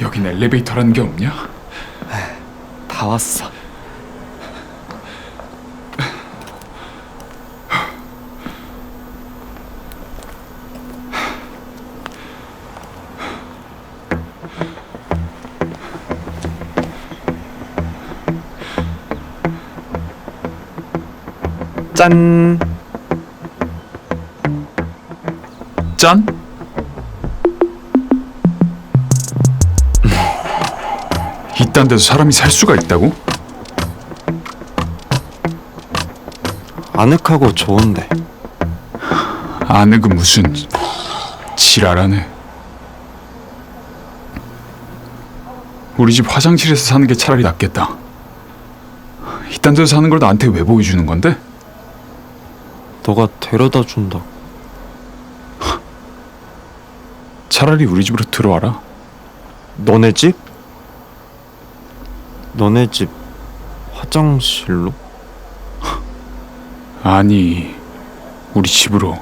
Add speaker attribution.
Speaker 1: 여긴 엘리베이터라는 게 없냐?
Speaker 2: 다 왔어. 짠.
Speaker 1: 짠? 이딴 데서 사람이 살 수가 있다고?
Speaker 2: 아늑하고 좋은데.
Speaker 1: 아늑은 무슨 지랄하네. 우리 집 화장실에서 사는 게 차라리 낫겠다. 이딴 데서 사는 걸 나한테 왜 보여주는 건데?
Speaker 2: 너가 데려다 준다.
Speaker 1: 차라리 우리 집으로 들어와라.
Speaker 2: 너네 집? 너네 집 화장실로?
Speaker 1: 아니, 우리 집으로.